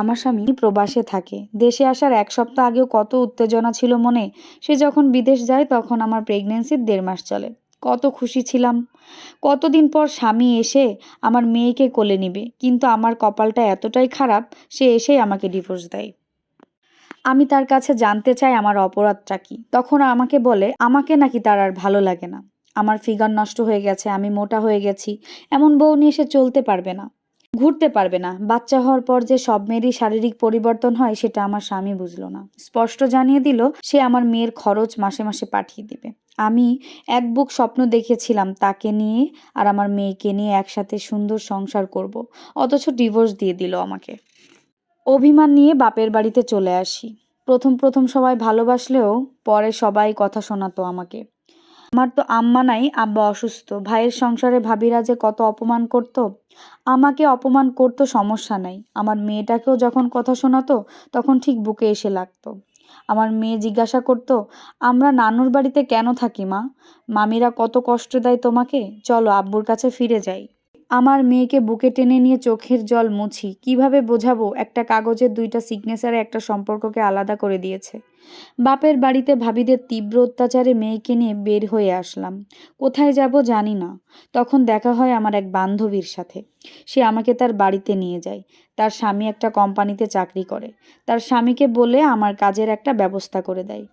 আমার স্বামী প্রবাসে থাকে। দেশে আসার এক সপ্তাহ আগেও কত উত্তেজনা ছিল মনে, সে যখন বিদেশ যায় তখন আমার প্রেগনেন্সির দেড় মাস চলে। কত খুশি ছিলাম। কতদিন পর স্বামী এসে আমার মেয়েকে কোলে নিবে, কিন্তু আমার কপালটা এতটাই খারাপ, সে এসেই আমাকে ডিভোর্স দেয়। আমি তার কাছে জানতে চাই আমার অপরাধটা কি। তখন আমাকে বলে, আমাকে নাকি তার আর ভালো লাগে না। আমার ফিগার নষ্ট হয়ে গেছে, আমি মোটা হয়ে গেছি। এমন বউ নিয়ে সে চলতে পারবে না। ঘুরতে পারবে না। বাচ্চা হওয়ার পর যে সব মেয়েরই শারীরিক পরিবর্তন হয়, সেটা আমার স্বামী বুঝলো না। স্পষ্ট জানিয়ে দিল, সে আমার মেয়ের খরচ মাসে মাসে পাঠিয়ে দিবে। আমি এক বুক স্বপ্ন দেখেছিলাম তাকে নিয়ে আর আমার মেয়েকে নিয়ে একসাথে সুন্দর সংসার করব। অথচ ডিভোর্স দিয়ে দিল আমাকে। অভিমান নিয়ে বাপের বাড়িতে চলে আসি। প্রথম প্রথম সবাই ভালোবাসলেও পরে সবাই কথা শোনাতো আমাকে। আমার তো আম্মা নাই, আব্বা অসুস্থ। ভাইয়ের সংসারে ভাবিরা যে কত অপমান করত? আমাকে অপমান করতো সমস্যা নাই। আমার মেয়েটাকেও যখন কথা শোনাতো, তখন ঠিক বুকে এসে লাগতো। আমার মেয়ে জিজ্ঞাসা করতো, আমরা নানুর বাড়িতে কেন থাকি মা? মামিরা কত কষ্ট দেয় তোমাকে? চলো আব্বুর কাছে ফিরে যাই। আমার মেয়েকে বুকে টেনে নিয়ে চোখের জল মুছি। কীভাবে বোঝাবো? একটা কাগজের দুইটা সিগনেচারে একটা সম্পর্ককে আলাদা করে দিয়েছে। বাপের বাড়িতে ভাবিদের তীব্র অত্যাচারে মেয়েকে নিয়ে বের হয়ে আসলাম। কোথায় যাব জানি না। তখন দেখা হয় আমার এক বান্ধবীর সাথে। সে আমাকে তার বাড়িতে নিয়ে যায়। তার স্বামী একটা কোম্পানিতে চাকরি করে। তার স্বামীকে বলে আমার কাজের একটা ব্যবস্থা করে দেয়।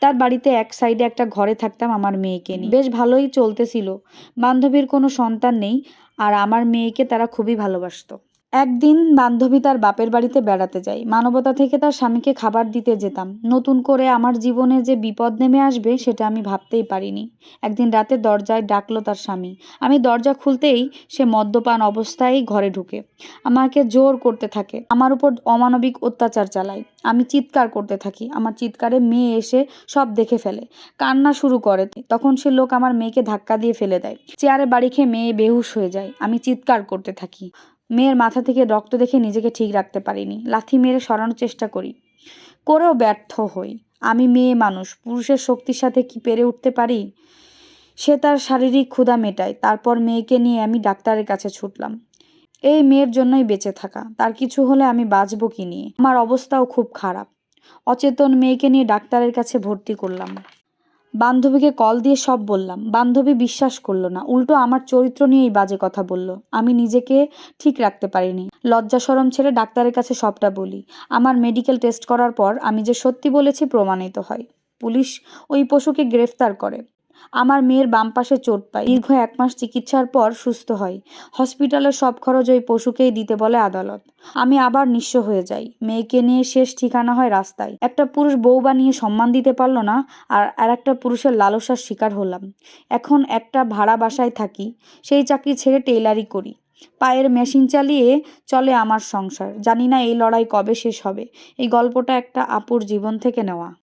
তার বাড়িতে এক সাইডে একটা ঘরে থাকতাম আমার মেয়েকে নিয়ে। বেশ ভালোই চলতেছিল। বান্ধবীর কোনো সন্তান নেই আর আমার মেয়েকে তারা খুবই ভালোবাসতো। একদিন বান্ধবী তার বাপের বাড়িতে বেড়াতে যায় মানবতা থেকে তার স্বামীকে খাবার দিতে যেতাম। নতুন করে আমার জীবনে যে বিপদ নেমে আসবে, সেটা আমি ভাবতেই পারিনি। একদিন রাতে দরজায় ডাকলো তার স্বামী। আমি দরজা খুলতেই সে মদ্যপান অবস্থায় ঘরে ঢুকে। আমাকে জোর করতে থাকে। আমার উপর অমানবিক অত্যাচার চালায়। আমি চিৎকার করতে থাকি। আমার চিৎকারে মেয়ে এসে সব দেখে ফেলে। কান্না শুরু করে। তখন সে লোক আমার মেয়েকে ধাক্কা দিয়ে ফেলে দেয়। চেয়ারে বাড়ি খেয়ে মেয়ে বেহুশ হয়ে যায়। আমি চিৎকার করতে থাকি। মেয়ের মাথা থেকে রক্ত দেখে নিজেকে ঠিক রাখতে পারিনি। লাথি মেরে সরানোর চেষ্টা করি। করেও ব্যর্থ হই। আমি মেয়ে মানুষ, পুরুষের শক্তির সাথে কি পেরে উঠতে পারি? সে তার শারীরিক ক্ষুধা মেটায়। তারপর মেয়েকে নিয়ে আমি ডাক্তারের কাছে ছুটলাম। এই মেয়ের জন্যই বেঁচে থাকা। তার কিছু হলে আমি বাঁচবো কি নিয়ে? আমার অবস্থাও খুব খারাপ। অচেতন মেয়েকে নিয়ে ডাক্তারের কাছে ভর্তি করলাম। বান্ধবীকে কল দিয়ে সব বললাম। বান্ধবী বিশ্বাস করল না। উল্টো আমার চরিত্র নিয়েই বাজে কথা বলল। আমি নিজেকে ঠিক রাখতে পারিনি। লজ্জা সরম ছেড়ে ডাক্তারের কাছে সবটা বলি। আমার মেডিকেল টেস্ট করার পর আমি যে সত্যি বলেছি প্রমাণিত হয়। পুলিশ ওই পশুকে গ্রেফতার করে। আমার মেয়ের বাম পাশে চোট পায়। দীর্ঘ এক মাস চিকিৎসার পর সুস্থ হয়। হসপিটালের সব খরচ ওই পশুকেই দিতে বলে আদালত। আমি আবার নিঃস্ব হয়ে যাই। মেয়েকে নিয়ে শেষ ঠিকানা হয় রাস্তায়। একটা পুরুষ বউ বানিয়ে সম্মান দিতে পারল না, আর আর একটা পুরুষের লালসার শিকার হলাম। এখন একটা ভাড়া বাসায় থাকি, সেই চাকরি ছেড়ে টেইলারি করি। পায়ের মেশিন চালিয়ে চলে আমার সংসার। জানি না এই লড়াই কবে শেষ হবে। এই গল্পটা একটা আপুর জীবন থেকে নেওয়া।